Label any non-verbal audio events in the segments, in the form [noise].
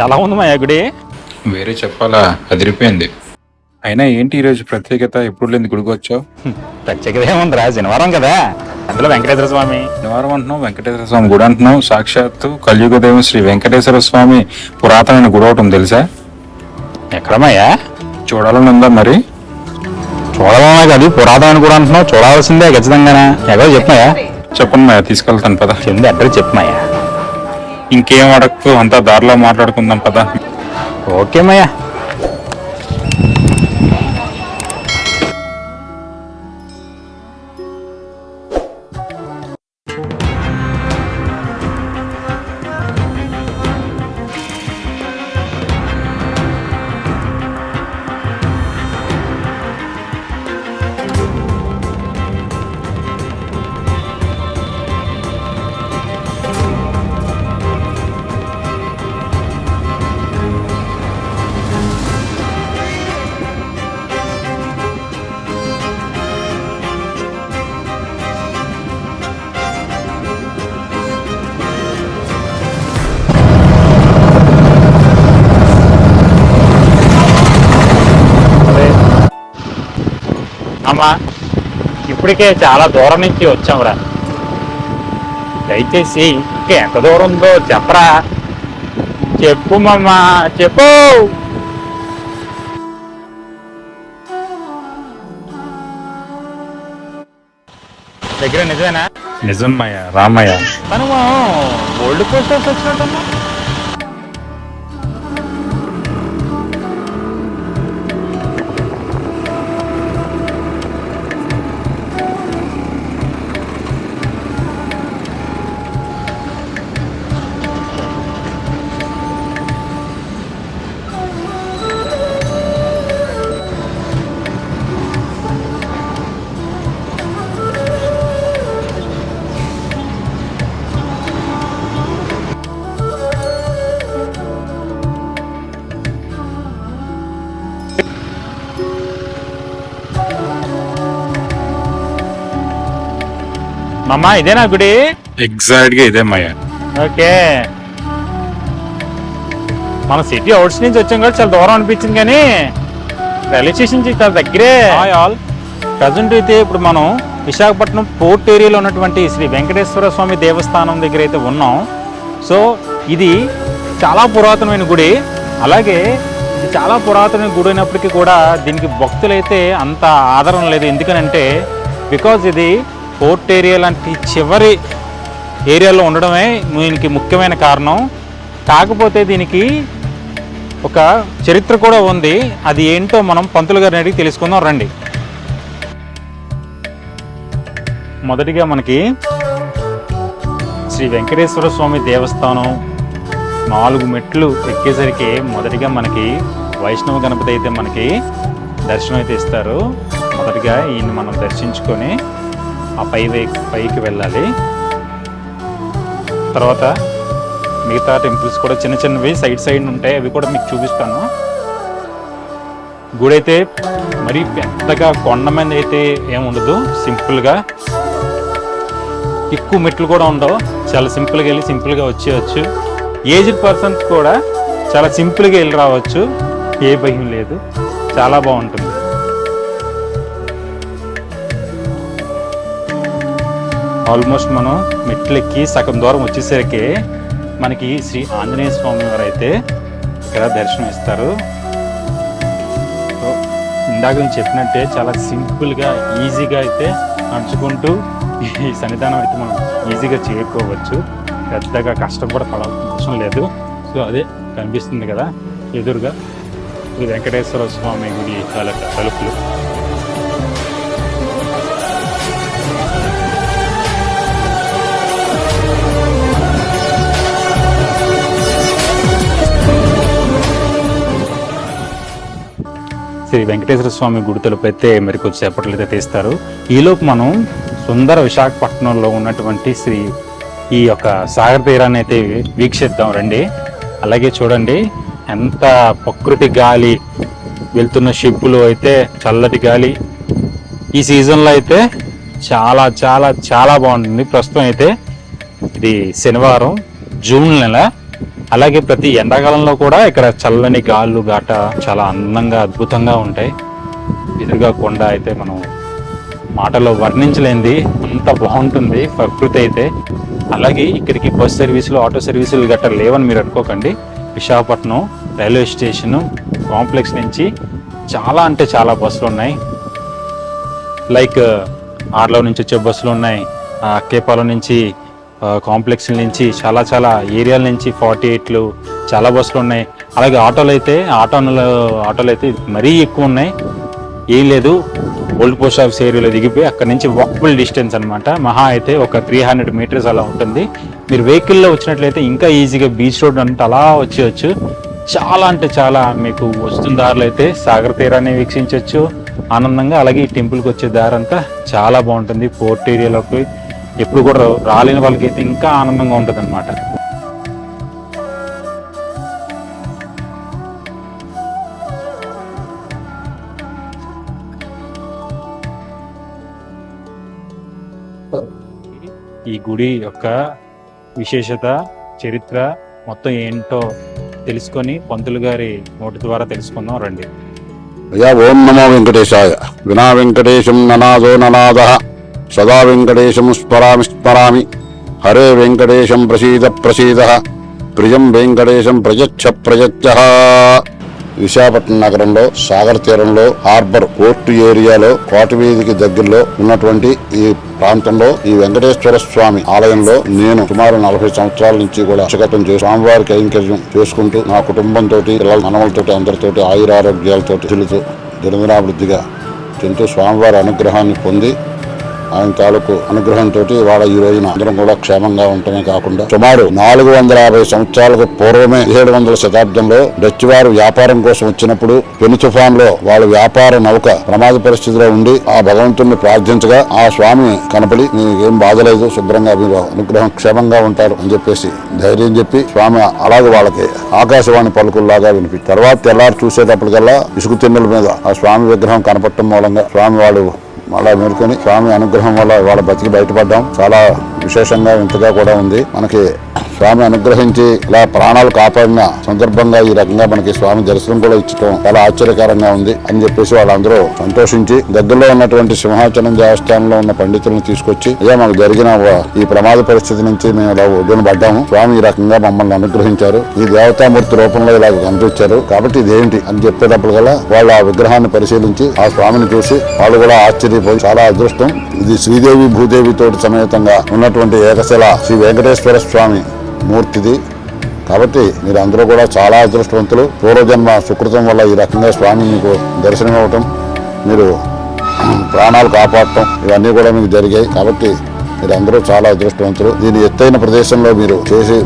ఎలా ఉంది మా గుడి. వేరే చెప్పాలా? అదిరిపోయింది. అయినా ఏంటి ఈరోజు ప్రత్యేకత? ఎప్పుడు లేని గుడికి వచ్చావు? ప్రత్యేకత ఏముందిరా శనివారం కదా. అందులో వెంకటేశ్వర స్వామి. శనివారం అంటున్నావు వెంకటేశ్వర స్వామి గుడి అంటున్నావు. సాక్షాత్తు కలియుగ దైవం శ్రీ వెంకటేశ్వర స్వామి పురాతనమైన గుడి ఒకటి ఉంది తెలుసా? ఎక్కడమయ్యా చూడాలని ఉందా మరి? చూడాలన్నా కాదు పురాతన కూడా అంటున్నావు. చూడాల్సిందే ఖచ్చితంగానే. ఎక్కడో చెప్పమాయా చెప్పండి మాయా తీసుకెళ్తాను పద. కింద అడ్రస్ చెప్పమాయా ఇంకేం అడగకు అంతా దారిలో మాట్లాడుకుందాం పదా. ఓకే మయ్యా. అమ్మా ఇప్పటికే చాలా దూరం నుంచి వచ్చాంరా. దయచేసి ఇంకా ఎంత దూరం ఉందో చెప్పరా. చెప్పు మమ్మా చెప్పు. దగ్గర నిజమేనా? నిజం మాయా రామయ్య. మనము ఓల్డ్ పోస్ట్ ఆఫీస్ వచ్చినట్టమ్మా. మమ్మా ఇదేనా గుడి? ఎగ్జాక్ట్గా ఇదే మాయా. ఓకే. మన సిటీ అవుట్స్ నుంచి వచ్చాం కూడా చాలా దూరం అనిపించింది కానీ రైల్వే స్టేషన్ నుంచి చాలా దగ్గరే. ఆల్ ప్రజెంట్ అయితే ఇప్పుడు మనం విశాఖపట్నం పోర్ట్ ఏరియాలో ఉన్నటువంటి శ్రీ వెంకటేశ్వర స్వామి దేవస్థానం దగ్గర అయితే ఉన్నాం. సో ఇది చాలా పురాతనమైన గుడి. అలాగే ఇది చాలా పురాతనమైన గుడి అయినప్పటికీ కూడా దీనికి భక్తులైతే అంత ఆదరణ లేదు. ఎందుకనంటే బికాజ్ ఇది పోర్ట్ ఏరియా లాంటి చివరి ఏరియాలో ఉండడమే దీనికి ముఖ్యమైన కారణం. కాకపోతే దీనికి ఒక చరిత్ర కూడా ఉంది. అది ఏంటో మనం పంతులు గారిని అడిగి తెలుసుకుందాం. రండి. మొదటిగా మనకి శ్రీ వెంకటేశ్వర స్వామి దేవస్థానం నాలుగు మెట్లు ఎక్కేసరికి మొదటిగా మనకి వైష్ణవ గణపతి అయితే మనకి దర్శనం అయితే ఇస్తారు. మొదటిగా ఈయన మనం దర్శించుకొని ఆ పై పైకి వెళ్ళాలి. తర్వాత మిగతా టెంపుల్స్ కూడా చిన్న చిన్నవి సైడ్ సైడ్ ఉంటాయి అవి కూడా మీకు చూపిస్తాను. గుడి అయితే మరీ పెద్దగా కొండ మీద అయితే ఏముండదు సింపుల్గా. ఎక్కువ మెట్లు కూడా ఉండవు చాలా సింపుల్గా వెళ్ళి సింపుల్గా వచ్చేయచ్చు. ఏజ్డ్ పర్సన్స్ కూడా చాలా సింపుల్గా వెళ్ళి రావచ్చు ఏ భయం లేదు. చాలా బాగుంటుంది. ఆల్మోస్ట్ మనం మెట్లెక్కి సగం దూరం వచ్చేసరికి మనకి శ్రీ ఆంజనేయ స్వామి వారు అయితే ఇక్కడ దర్శనం ఇస్తారు. సో ఇందాక నేను చెప్పినట్టే చాలా సింపుల్గా ఈజీగా అయితే నడుచుకుంటూ ఈ సన్నిధానం అయితే మనం ఈజీగా చేరుకోవచ్చు. పెద్దగా కష్టం కూడా పడాల్సిన అవసరం లేదు. సో అదే కనిపిస్తుంది కదా ఎదురుగా వెంకటేశ్వర స్వామి గుడి తాలూకా తలుపులు. శ్రీ వెంకటేశ్వర స్వామి గుడి తలుపు అయితే మరి కొద్దిసేపట్లో అయితే తీస్తారు. ఈలోపు మనం సుందర విశాఖపట్నంలో ఉన్నటువంటి శ్రీ ఈ యొక్క సాగర్ తీరాన్ని అయితే వీక్షిద్దాం రండి. అలాగే చూడండి ఎంత ప్రకృతి గాలి వెళ్తున్న షిప్పులు అయితే చల్లటి గాలి. ఈ సీజన్లో అయితే చాలా చాలా చాలా బాగుంటుంది ప్రస్తుతం అయితే ఇది శనివారం జూన్ నెల. అలాగే ప్రతి ఎండాకాలంలో కూడా ఇక్కడ చల్లని గాళ్ళు గాట చాలా అందంగా అద్భుతంగా ఉంటాయి. ఎదురుగా కొండ అయితే మనం మాటలో వర్ణించలేంది అంత బాగుంటుంది ప్రకృతి అయితే. అలాగే ఇక్కడికి బస్ సర్వీసులు ఆటో సర్వీసులు గట్రా లేవని మీరు అనుకోకండి. విశాఖపట్నం రైల్వే స్టేషను కాంప్లెక్స్ నుంచి చాలా అంటే చాలా బస్సులు ఉన్నాయి. లైక్ ఆర్లో నుంచి వచ్చే బస్సులు ఉన్నాయి. ఆ, అక్కేపాలెం నుంచి కాంప్లెక్స్ నుంచి చాలా చాలా ఏరియాల నుంచి ఫార్టీ ఎయిట్లు చాలా బస్సులు ఉన్నాయి. అలాగే ఆటోలు అయితే ఆటోలు ఆటోలు అయితే మరీ ఎక్కువ ఉన్నాయి. ఏం లేదు. ఓల్డ్ పోస్ట్ ఆఫీస్ ఏరియాలో దిగిపోయి అక్కడ నుంచి వాకబుల్ డిస్టెన్స్ అనమాట మహా అయితే ఒక త్రీ హండ్రెడ్ మీటర్స్ అలా ఉంటుంది. మీరు వెహికల్లో వచ్చినట్లయితే ఇంకా ఈజీగా బీచ్ రోడ్ అంటే అలా వచ్చేయచ్చు. చాలా అంటే చాలా మీకు వస్తున్న దారిలో అయితే సాగర్ తీరాన్ని వీక్షించవచ్చు ఆనందంగా అలాగే ఈ టెంపుల్కి వచ్చే దారంతా చాలా బాగుంటుంది. పోర్ట్ ఏరియాలోకి ఎప్పుడు కూడా రాలేని వాళ్ళకి అయితే ఇంకా ఆనందంగా ఉంటుంది అనమాట ఈ గుడి యొక్క విశేషత చరిత్ర మొత్తం ఏంటో తెలుసుకొని పంతులు గారి నోటి ద్వారా తెలుసుకుందాం రండి. అయ్యా ఓం నమో వెంకటేశాయ. వినా వెంకటేశం ననాదో ననాద. సదా వెంకటేశం స్మరామి స్మరామి హరే వెంకటేశం ప్రసీద ప్రసీద ప్రియం వెంకటేశం ప్రయచ్చ ప్రజచ్చ విశాఖపట్నం నగరంలో సాగర్ తీరంలో హార్బర్ పోర్టు ఏరియాలో కోటవీధికి దగ్గరలో ఉన్నటువంటి ఈ ప్రాంతంలో ఈ వెంకటేశ్వర స్వామి ఆలయంలో నేను సుమారు నలభై సంవత్సరాల నుంచి కూడా అక్షగతం చేసి స్వామివారికి కైంకర్యం చేసుకుంటూ నా కుటుంబంతో పిల్లల మనవలతోటి అందరితోటి ఆయురారోగ్యాలతో తిరుగుతూ దినదినాభివృద్ధిగా తింటూ స్వామివారి అనుగ్రహాన్ని పొంది ఆయన తాలూకు అనుగ్రహంతో వాళ్ళ ఈ రోజున అందరం కూడా క్షేమంగా ఉండటమే కాకుండా సుమారు నాలుగు వందల యాభై సంవత్సరాలకు పూర్వమే ఏడు వందల శతాబ్దంలో డచ్ వారు వ్యాపారం కోసం వచ్చినప్పుడు పెను తుఫాన్లో వాళ్ళ వ్యాపార నౌక ప్రమాద పరిస్థితిలో ఉండి ఆ భగవంతుణ్ణి ప్రార్థించగా ఆ స్వామి కనపడి నీకేం బాధలేదు శుభ్రంగా మీరు అనుగ్రహం క్షేమంగా ఉంటారు అని చెప్పేసి ధైర్యం చెప్పి స్వామి అలాగే వాళ్ళకి ఆకాశవాణి పలుకుల్లాగా వినిపి తర్వాత తెల్లారు చూసేటప్పటికల్లా ఇసుకు తిన్నెల మీద ఆ స్వామి విగ్రహం కనపడటం మూలంగా స్వామి వాళ్ళు మళ్ళా మేలుకొని స్వామి అనుగ్రహం వల్ల వాళ్ళ బతికి బయటపడ్డాం. చాలా విశేషంగా ఇంతగా కూడా ఉంది. మనకి స్వామి అనుగ్రహించి ఇలా ప్రాణాలు కాపాడిన సందర్భంగా ఈ రకంగా మనకి స్వామి దర్శనం కూడా ఇచ్చటం చాలా ఆశ్చర్యకరంగా ఉంది అని చెప్పేసి వాళ్ళందరూ సంతోషించి దగ్గరలో ఉన్నటువంటి సింహాచలం దేవస్థానంలో ఉన్న పండితులను తీసుకొచ్చి అయ్యా మాకు జరిగిన ఈ ప్రమాద పరిస్థితి నుంచి మేము ఇలా ఒడ్డున పడ్డాము. స్వామి ఈ రకంగా మమ్మల్ని అనుగ్రహించారు. ఈ దేవతామూర్తి రూపంలో ఇలా కనిపించారు కాబట్టి ఇదేంటి? అని చెప్పేటప్పుడు గల వాళ్ళు ఆ విగ్రహాన్ని పరిశీలించి ఆ స్వామిని చూసి వాళ్ళు కూడా ఆశ్చర్యపోయి చాలా అదృష్టం. ఇది శ్రీదేవి భూదేవి తోటి సమేతంగా ఉన్నటువంటి ఏకశిల శ్రీ వెంకటేశ్వర స్వామి మూర్తిది. కాబట్టి మీరు అందరూ కూడా చాలా అదృష్టవంతులు. పూర్వజన్మ సుకృతం వల్ల ఈ రకంగా స్వామి మీకు దర్శనం ఇవ్వటం మీరు ప్రాణాలు కాపాడటం ఇవన్నీ కూడా మీకు జరిగాయి. కాబట్టి మీరు అందరూ చాలా అదృష్టవంతులు. దీని ఎత్తైన ప్రదేశంలో మీరు చేసి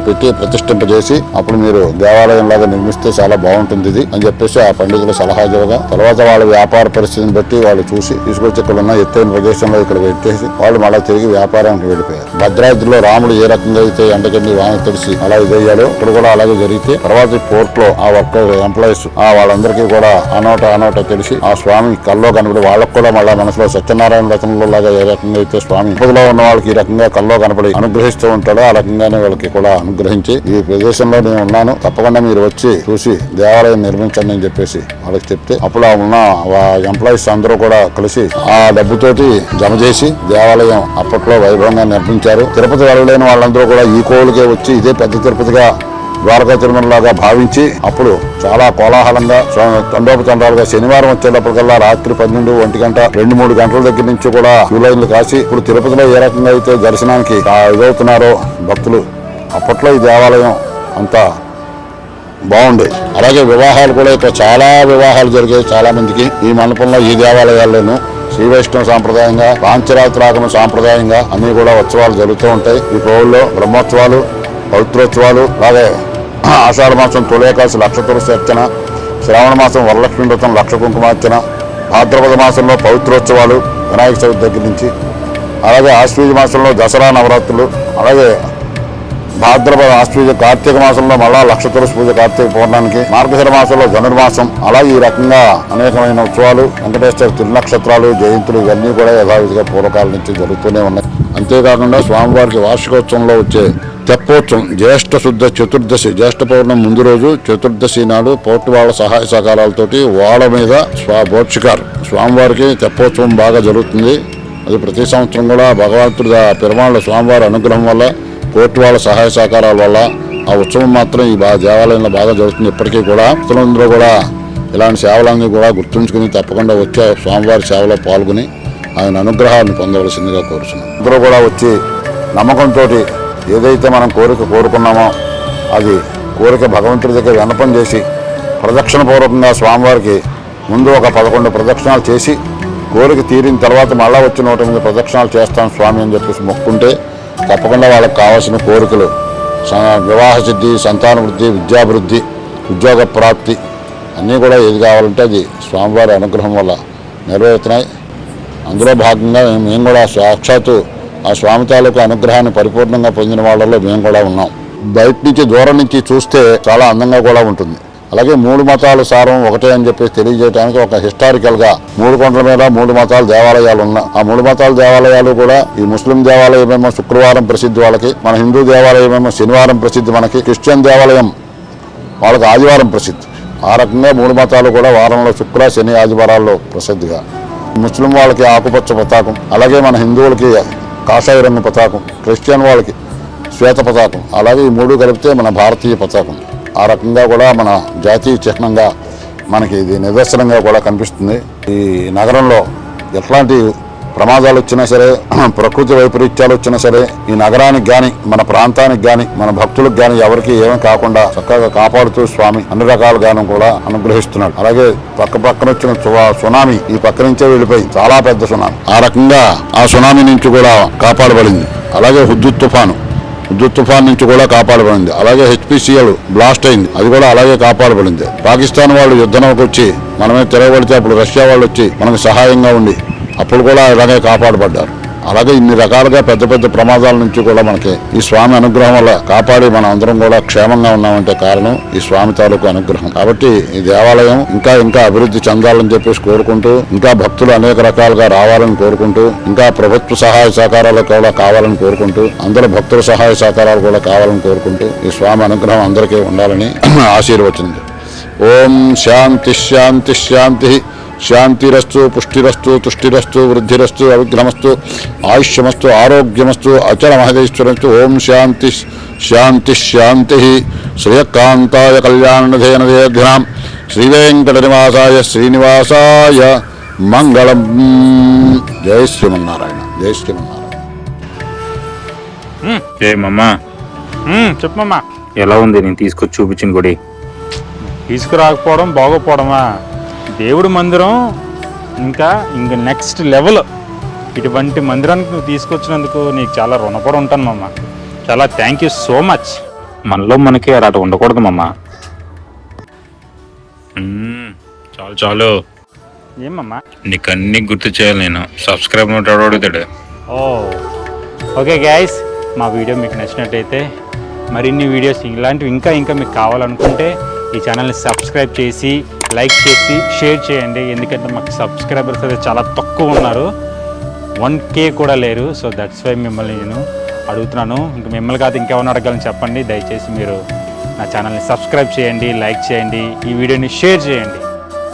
పెట్టి ప్రతిష్ఠింపజేసి అప్పుడు మీరు దేవాలయం లాగా నిర్మిస్తే చాలా బాగుంటుంది ఇది అని చెప్పేసి ఆ పండితులు సలహా ఇవ్వగా తర్వాత వాళ్ళ వ్యాపార పరిస్థితిని బట్టి వాళ్ళు చూసి తీసుకొచ్చి ఇక్కడ ఉన్న ఎత్తైన ప్రదేశంలో ఇక్కడ పెట్టేసి వాళ్ళు మళ్ళీ తిరిగి వ్యాపారానికి వెళ్ళిపోయారు. భద్రాద్రిలో రాముడు ఏ రకంగా అయితే ఎండకండి వాన తెలిసి అలా ఇదయ్యాడో ఇక్కడ కూడా అలాగే జరిగితే తర్వాత పోర్ట్లో ఆ వర్కర్ ఎంప్లాయీస్ ఆ వాళ్ళందరికీ కూడా అనోట అనోట తెలిసి ఆ స్వామి కల్లో కనబడి వాళ్ళకు కూడా మళ్ళీ మనసులో సత్యనారాయణ రచనలో లాగా ఏ రకంగా అయితే స్వామి ఉపదిలో ఉన్న వాళ్ళకి ఈ రకంగా కల్లో కనపడి అనుగ్రహిస్తూ ఉంటాడో ఆ రకంగానే వాళ్ళకి కూడా అనుగ్రహించి ఈ ప్రదేశంలో నేను ఉన్నాను. తప్పకుండా మీరు వచ్చి చూసి దేవాలయం నిర్మించండి అని చెప్పేసి వాళ్ళకి చెప్తే అప్పుడు ఉన్న ఎంప్లాయీస్ అందరూ కూడా కలిసి ఆ డబ్బుతోటి జమ చేసి దేవాలయం అప్పట్లో వైభవంగా నిర్మించారు. తిరుపతి వెళ్ళలేని వాళ్ళందరూ కూడా ఈ కోవులకే వచ్చి ఇదే పెద్ద తిరుపతిగా ద్వారకా తిరుమలలాగా భావించి అప్పుడు చాలా కోలాహలంగా తండోపతండాలుగా శనివారం వచ్చేటప్పటికల్లా రాత్రి పన్నెండు ఒంటి గంట రెండు మూడు గంటల దగ్గర నుంచి కూడా క్యూ లైన్లు కాసి ఇప్పుడు తిరుపతిలో ఏ రకంగా అయితే దర్శనానికి ఇదవుతున్నారో భక్తులు అప్పట్లో ఈ దేవాలయం అంతా బాగుండే. అలాగే వివాహాలు కూడా ఇక్కడ చాలా వివాహాలు జరిగాయి చాలా మందికి. ఈ మండపంలో ఈ దేవాలయాల్లోనూ శ్రీ వైష్ణవ సాంప్రదాయంగా పాంచరాత్రాగమ సాంప్రదాయంగా అన్ని కూడా ఉత్సవాలు జరుగుతూ ఉంటాయి. ఈ కోవిల్లో బ్రహ్మోత్సవాలు పవిత్రోత్సవాలు అలాగే ఆషాఢ మాసం తొలేకాసి లక్ష తులసి అర్చన శ్రావణ మాసం వరలక్ష్మి వ్రతం లక్ష కుంకుమార్చన భాద్రపద మాసంలో పవిత్రోత్సవాలు వినాయక చవితి దగ్గర నుంచి అలాగే ఆశ్వీజ మాసంలో దసరా నవరాత్రులు అలాగే భాద్రపద ఆశ్వీజ కార్తీక మాసంలో మళ్ళా లక్ష తులసి పూజ కార్తీక పౌర్ణానికి మార్గశిర మాసంలో ధనుర్మాసం. అలా ఈ రకంగా అనేకమైన ఉత్సవాలు వెంకటేశ్వర తిరునక్షత్రాలు జయంతులు ఇవన్నీ కూడా యథావిధిగా పూర్వకాలం నుంచి జరుగుతూనే ఉన్నాయి. అంతేకాకుండా స్వామివారికి వార్షికోత్సవంలో వచ్చే తెప్పోత్సవం జ్యేష్ఠ శుద్ధ చతుర్దశి జ్యేష్ఠ పౌర్ణం ముందు రోజు చతుర్దశి నాడు పోర్టు వాళ్ళ సహాయ సహకారాలతోటి వాళ్ళ మీద స్వా బోట్షికార్ స్వామివారికి తెప్పోత్సవం బాగా జరుగుతుంది. అది ప్రతి సంవత్సరం కూడా భగవంతుడి పెరుమాళ్ళ స్వామివారి అనుగ్రహం వల్ల కోర్టు వాళ్ళ సహాయ సహకారాల వల్ల ఆ ఉత్సవం మాత్రం ఈ బా దేవాలయంలో బాగా జరుగుతుంది. ఇప్పటికీ కూడా భక్తులందరూ కూడా ఇలాంటి సేవలన్నీ కూడా గుర్తుంచుకుని తప్పకుండా వచ్చే స్వామివారి సేవలో పాల్గొని ఆయన అనుగ్రహాన్ని పొందవలసిందిగా కోరుతున్నాం అందరూ కూడా వచ్చి నమ్మకంతో ఏదైతే మనం కోరిక కోరుకున్నామో అది కోరిక భగవంతుడి దగ్గర వినపం చేసి ప్రదక్షిణ పూర్వకంగా స్వామివారికి ముందు ఒక పదకొండు ప్రదక్షిణాలు చేసి కోరిక తీరిన తర్వాత మళ్ళా వచ్చి నూట ఎనిమిది ప్రదక్షిణాలు చేస్తాం స్వామి అని చెప్పేసి మొక్కుంటే తప్పకుండా వాళ్ళకి కావాల్సిన కోరికలు. వివాహ సిద్ధి సంతాన వృద్ధి విద్యాభివృద్ధి ఉద్యోగ ప్రాప్తి అన్నీ కూడా ఏది కావాలంటే అది స్వామివారి అనుగ్రహం వల్ల నెరవేరుతున్నాయి. అందులో భాగంగా మేము కూడా సాక్షాత్తు ఆ స్వామి తాలూకు అనుగ్రహాన్ని పరిపూర్ణంగా పొందిన వాళ్ళలో మేము కూడా ఉన్నాం. బయట నుంచి దూరం నుంచి చూస్తే చాలా అందంగా కూడా ఉంటుంది. అలాగే మూడు మతాలు సారం ఒకటే అని చెప్పి తెలియజేయడానికి ఒక హిస్టారికల్గా మూడు కొండల మీద మూడు మతాల దేవాలయాలు ఉన్నాయి ఆ మూడు మతాల దేవాలయాలు కూడా ఈ ముస్లిం దేవాలయమేమో శుక్రవారం ప్రసిద్ధి వాళ్ళకి మన హిందూ దేవాలయమేమో శనివారం ప్రసిద్ధి మనకి క్రిస్టియన్ దేవాలయం వాళ్ళకి ఆదివారం ప్రసిద్ధి. ఆ రకంగా మూడు మతాలు కూడా వారంలో శుక్ర శని ఆదివారాల్లో ప్రసిద్ధిగా. ముస్లిం వాళ్ళకి ఆకుపచ్చ పతాకం అలాగే మన హిందువులకి కాషాయ రంగు పతాకం క్రిస్టియన్ వాళ్ళకి శ్వేత పతాకం అలాగే ఈ మూడు కలిపితే మన భారతీయ పతాకం. ఆ రకంగా కూడా మన జాతీయ చిహ్నంగా మనకి ఇది నిదర్శనంగా కూడా కనిపిస్తుంది. ఈ నగరంలో ఎట్లాంటి ప్రమాదాలు వచ్చినా సరే [clears throat] ప్రకృతి వైపరీత్యాలు వచ్చినా సరే ఈ నగరానికి కానీ మన ప్రాంతానికి గాని మన భక్తులకు కానీ ఎవరికి ఏమీ కాకుండా చక్కగా కాపాడుతూ స్వామి అన్ని రకాలుగాను కూడా అనుగ్రహిస్తున్నాడు. అలాగే పక్క పక్కన వచ్చిన సు- సునామీ ఈ పక్క నుంచే వెళ్ళిపోయి చాలా పెద్ద సునామీ. ఆ రకంగా ఆ సునామీ నుంచి కూడా కాపాడబడింది. అలాగే హుద్దు తుఫాను. తుఫాన్ నుంచి కూడా కాపాడబడింది. అలాగే హెచ్పిసిఎల్ బ్లాస్ట్ అయింది. అది కూడా అలాగే కాపాడబడింది. పాకిస్తాన్ వాళ్ళు యుద్ధంలోకి వచ్చి మనమే తిరగబడితే అప్పుడు రష్యా వాళ్ళు వచ్చి మనకు సహాయంగా ఉండి అప్పుడు కూడా ఇలాగే కాపాడబడ్డారు. అలాగే ఇన్ని రకాలుగా పెద్ద పెద్ద ప్రమాదాల నుంచి కూడా మనకి ఈ స్వామి అనుగ్రహం వల్ల కాపాడి మనం అందరం కూడా క్షేమంగా ఉన్నామంటే కారణం ఈ స్వామి తాలూకు అనుగ్రహం. కాబట్టి ఈ దేవాలయం ఇంకా ఇంకా అభివృద్ధి చెందాలని చెప్పేసి కోరుకుంటూ ఇంకా భక్తులు అనేక రకాలుగా రావాలని కోరుకుంటూ ఇంకా ప్రభుత్వ సహాయ సహకారాలు కూడా కావాలని కోరుకుంటూ అందరూ భక్తుల సహాయ సహకారాలు కూడా కావాలని కోరుకుంటూ ఈ స్వామి అనుగ్రహం అందరికీ ఉండాలని [clears throat] ఆశీర్వచనం ఓం శాంతి శాంతి శాంతి. శాంతిరస్తు పుష్టిరస్తు తుష్టిరస్తు వృద్ధిరస్తు అవిఘ్నమస్తు ఆయుష్యమస్తు ఆరోగ్యమస్తు అచల మహదేశ్వరస్తు ఓం శాంతి శాంతి శాంతి. శ్రేయకాంతాయ కళ్యాణధేనదేఘ్నాం శ్రీవేంకటనివాసాయ శ్రీనివాసాయ మంగళం. జై శ్రీమన్నారాయణ జై శ్రీమన్నారాయణ. ఏమమ్మా చెప్పమ్మా ఎలా ఉంది? నేను తీసుకొచ్చి చూపించిన గుడి. తీసుకురాకపోవడం బాగోపోవడమా దేవుడి మందిరం ఇంకా ఇంక నెక్స్ట్ లెవెల్ ఇటువంటి మందిరానికి నువ్వు తీసుకొచ్చినందుకు నీకు చాలా రుణపడి ఉంటాను మామ. చాలా థ్యాంక్ యూ సో మచ్ మనలో మనకి అలా ఉండకూడదు మమ్మా చాలు చాలు. ఏమమ్మా నీకు అన్ని గుర్తు చేయాలి నేను. సబ్స్క్రైబ్ నోట్ అడుగుతాడు. ఓ. ఓకే గ్యాస్ మా వీడియో మీకు నచ్చినట్టయితే మరిన్ని వీడియోస్ ఇలాంటివి ఇంకా ఇంకా మీకు కావాలనుకుంటే ఈ ఛానల్ని సబ్స్క్రైబ్ చేసి లైక్ చేసి షేర్ చేయండి. ఎందుకంటే మాకు సబ్స్క్రైబర్స్ అయితే చాలా తక్కువ ఉన్నారు. వన్ కే కూడా లేరు. సో దట్స్ వై మిమ్మల్ని నేను అడుగుతున్నాను. ఇంక మిమ్మల్ని కాదు ఇంకేమైనా అడగాలని చెప్పండి. దయచేసి మీరు నా ఛానల్ని సబ్స్క్రైబ్ చేయండి లైక్ చేయండి. ఈ వీడియోని షేర్ చేయండి.